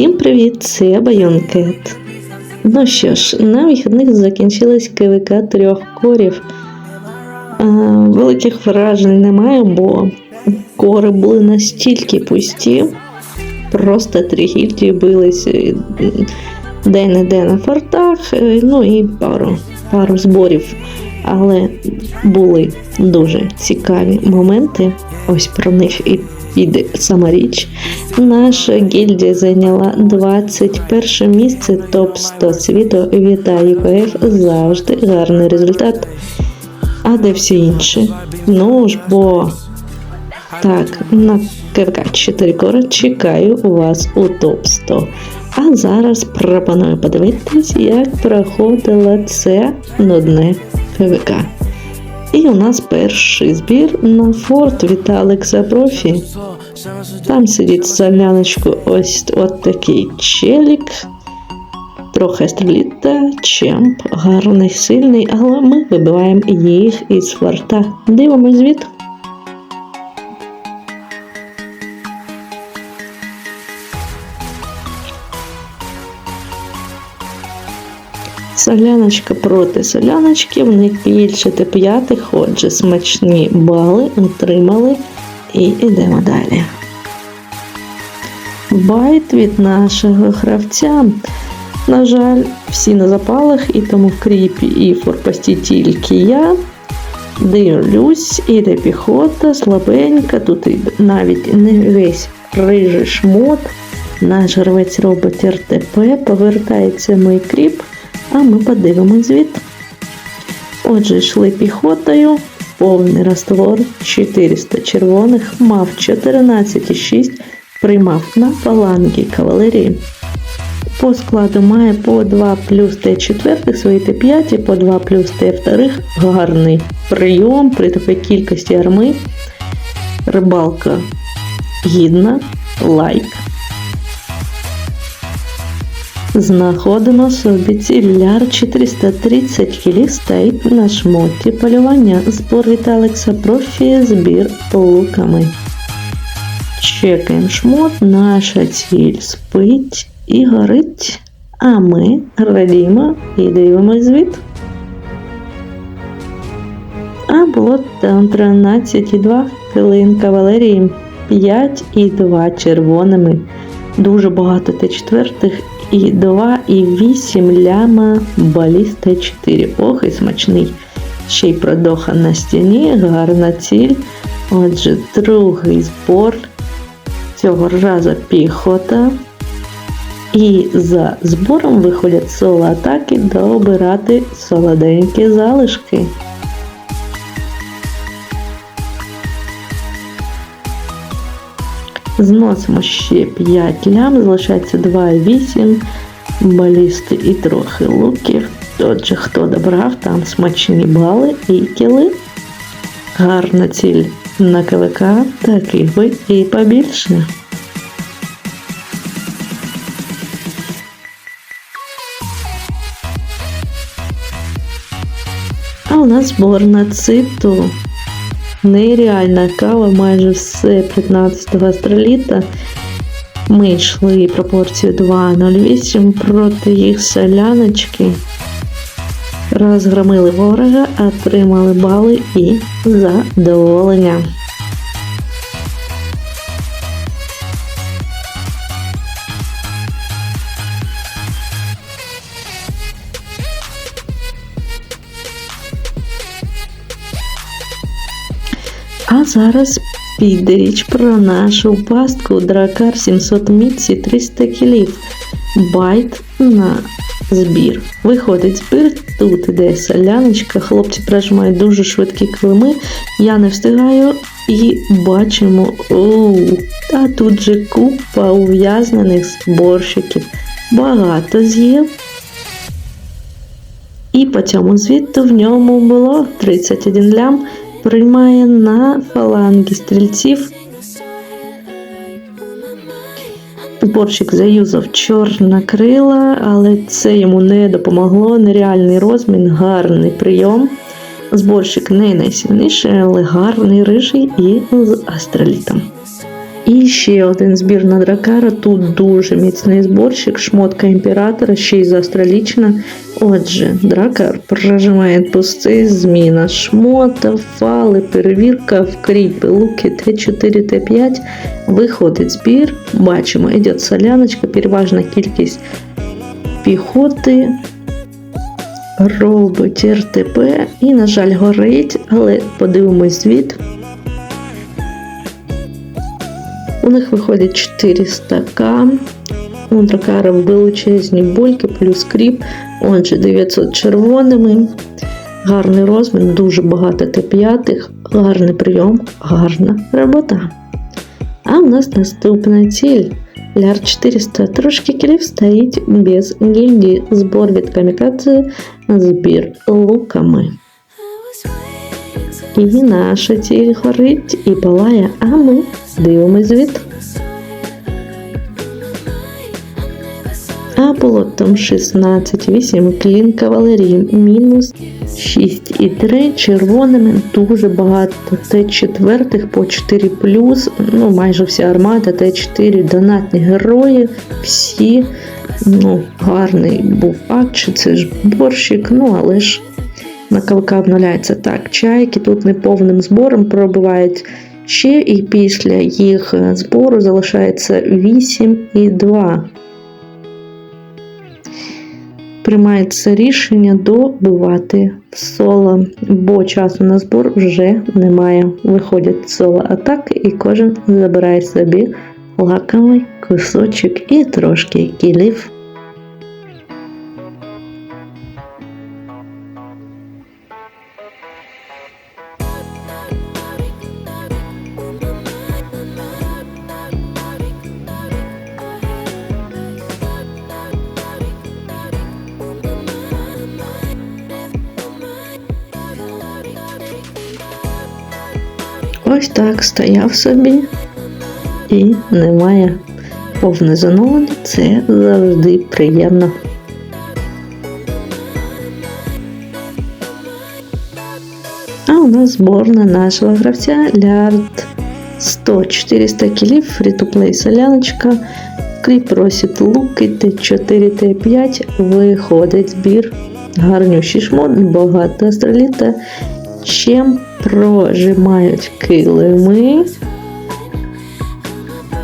Всім привіт! Це Байонкет. Ну що ж, на вихідних закінчилась КВК трьох корів. А, великих вражень немає, бо кори були настільки пусті, просто три гільдії бились е, де-не-де на фортах, е, ну і пару, пару зборів. Але були дуже цікаві моменти. Ось про них і піде сама річ. Наша гільдія зайняла 21 місце топ 100 світу. Вітаю КФ завжди гарний результат. А де всі інші? Ну ж бо. Так, на КВК 4 кори чекаю вас у топ 100. А зараз пропоную подивитись, як проходило це нудне КВК. І у нас перший збір на форт від Алекса Профі. Там сидить соляночку ось от такий челік. Трохи стріліта, чемп, гарний, сильний, але ми вибиваємо їх із форта. Дивимось звіт. Соляночка проти соляночки, в них більше та п'ятих, отже, смачні бали отримали і йдемо далі. Байт від нашого гравця. На жаль, всі на запалах, і тому в кріпі і в форпості тільки я. Дивлюсь, іде піхота, слабенька, тут навіть не весь рижий шмот. Наш гравець робить РТП, повертається мій кріп, а ми подивимось звіт. Отже, йшли піхотою, повний раствор 400 червоних, мав 14,6, приймав на фаланги кавалерії. По складу має по 2 плюс Т4, свої Т5 і по 2 плюс Т2. Гарний прийом при такій кількості арми. Рибалка гідна, лайк. Знаходимо собі ціляр 430 кілів стоїть на шмоті полювання. Збор від Алекса Профі, збір луками. Чекаємо шмот, наша ціль спить і горить. А ми радіємо і дивимось звіт. А було там 13,2 хвилин кавалерії, 5,2 червоними. Дуже багато Т4 і 2 і 8 ляма баліст Т4. Ох, і смачний. Ще й продоха на стіні, гарна ціль. Отже, другий збор. Цього разу піхота. І за збором виходять соло атаки дообирати солоденькі залишки. Зносимо ще 5 лям, залишається 2,8 балісти і трохи луків. Отже, хто добрав, там смачні бали і кіли. Гарна ціль на КВК, таких би і побільше. А у нас зборна циту. Нереальна кава, майже все 15 астроліта. Ми йшли пропорцію 2,08 проти їх соляночки. Розгромили ворога, отримали бали і задоволення. А зараз піде річ про нашу пастку Дракар 700 міці 300 кілів. Байт на збір. Виходить збір, тут іде соляночка, хлопці прижимають дуже швидкі клими. Я не встигаю і бачимо, оу, та тут же купа ув'язнених зборщиків. Багато з'їв. І по цьому звіту в ньому було 31 лям приймає на фаланги стрільців. Борщик заюзав чорна крила, але це йому не допомогло. Нереальний розмін, гарний прийом. Зборщик не найсильніший, але гарний рижий і з астролітом. І ще один збір на дракара. Тут дуже міцний зборщик, шмотка імператора, ще й з австралічна. Отже, дракар прожимає пусти, зміна шмота, фали, перевірка, вкріпи, луки Т4, Т5. Виходить збір. Бачимо, йде соляночка, переважна кількість піхоти. Робить РТП і, на жаль, горить, але подивимось звіт. У них виходить 400к. У дракара величезні бульки, плюс кріп, отже 900 червоними. Гарний розмір, дуже багато Т5, гарний прийом, гарна робота. А у нас наступна ціль. Ляр 400 трошки кілів стоїть без гільдії, збор від камікадзе, збір луками. І наша ціль горить і палає, а ми дивимось звіт. А полотом 16, 8 клін кавалерії, мінус 6 і 3 червоними дуже багато. Т4 по 4 плюс, ну майже вся армада, Т4 донатні герої, всі ну, гарний був акт, це ж борщик, ну але ж на КВК обнуляється. Так. Чайки тут неповним збором пробивають ще, і після їх збору залишається 8 і 2 приймається рішення добивати соло, бо часу на збор вже немає. Виходять соло атаки, і кожен забирає собі лакомий кусочок і трошки кілів. Ось так стояв собі і немає повне зановлення. Це завжди приємно. А у нас зборна нашого гравця Лярд 100-400 кілів, фрі-то-плей соляночка, кріп просить луки, Т4, Т5, виходить збір. Гарнющий шмот, багато астроліта. Чим прожимають килими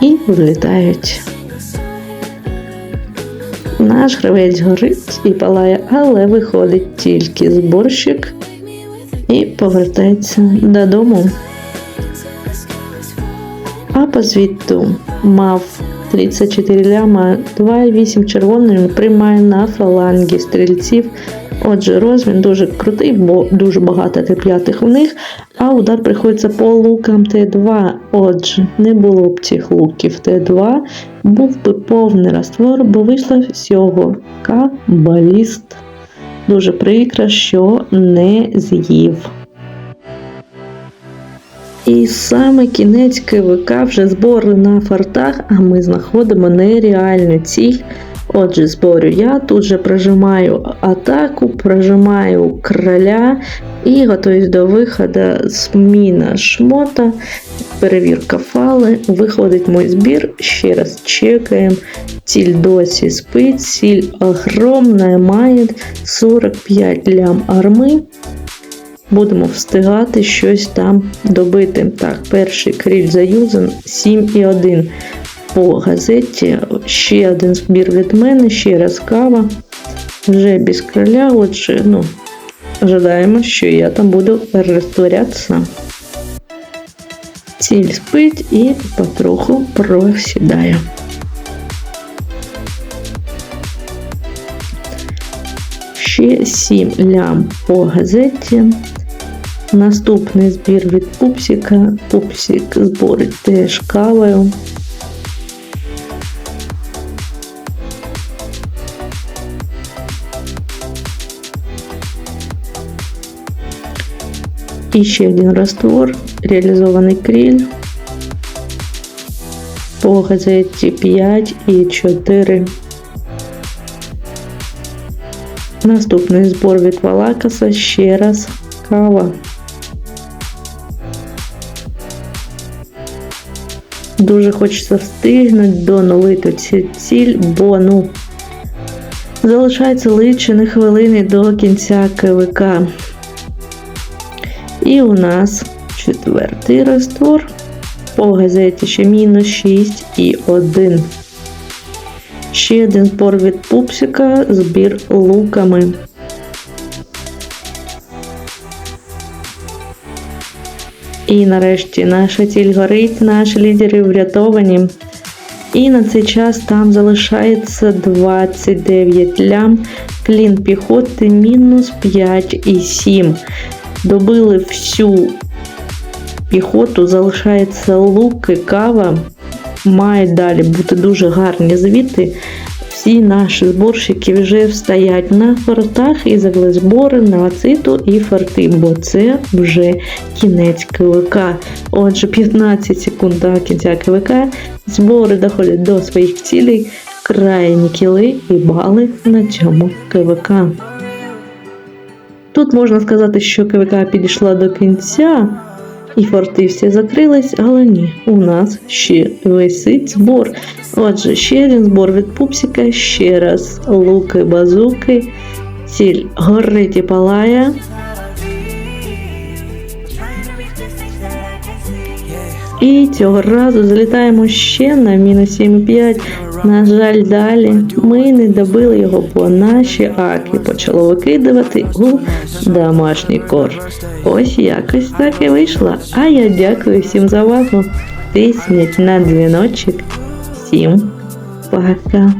і влітають. Наш гравець горить і палає, але виходить тільки зборщик і повертається додому. А по звіту мав 34 ляма, 2,8 червоними приймає на фалангі стрільців Отже, розмін дуже крутий, бо дуже багато Т5 в них, а удар приходиться по лукам Т2. Отже, не було б цих луків Т2, був би повний раствор, бо вийшло всього кабаліст. Дуже прикро, що не з'їв. І саме кінець КВК вже збори на фартах, а ми знаходимо нереальну ціль. Отже, зборю я тут же прожимаю атаку, прожимаю короля і готуюсь до виходу зміна шмота, перевірка фали. Виходить мой збір. Ще раз чекаємо. Ціль досі спить, ціль огромна, має 45 лям арми. Будемо встигати щось там добити. Так, перший кріль заюзан 7,1 по газеті. Ще один збір від мене, ще раз кава. Вже без короля, отже, ну, ожидаємо, що я там буду розтворятися. Ціль спить і потроху просідає. Ще 7 лям по газеті. Наступний збір від пупсика. Пупсик зборить теж кавою. І ще один раствор, реалізований кріль по газеті 5 і 4. Наступний збор від Валакаса ще раз кава. Дуже хочеться встигнути донулити цю ціль, бо ну залишається лічені хвилини до кінця КВК. І у нас четвертий раствор. По газеті ще мінус 6 і 1. Ще один збор від пупсика, збір луками. І нарешті наша ціль горить, наші лідери врятовані. І на цей час там залишається 29 лям, клін піхоти мінус 5 і 7. Добили всю піхоту, залишається луки, кава. Мають далі бути дуже гарні звіти. Всі наші зборщики вже встоять на фортах і завели збори на циту і форти, бо це вже кінець КВК. Отже, 15 секунд до кінця КВК. Збори доходять до своїх цілей, крайні кіли і бали на цьому КВК. Тут можна сказати, що КВК підійшла до кінця, і форти всі закрились, але ні, у нас ще висить збор. Отже, ще один збор від пупсика, ще раз луки, базуки, ціль горить і палає. І цього разу залітаємо ще на мінус 7,5. На жаль, далі ми не добили його, бо наші аки почало викидувати у домашній кор. Ось якось так і вийшло. А я дякую всім за увагу. Тисніть на дзвіночок. Всім пока.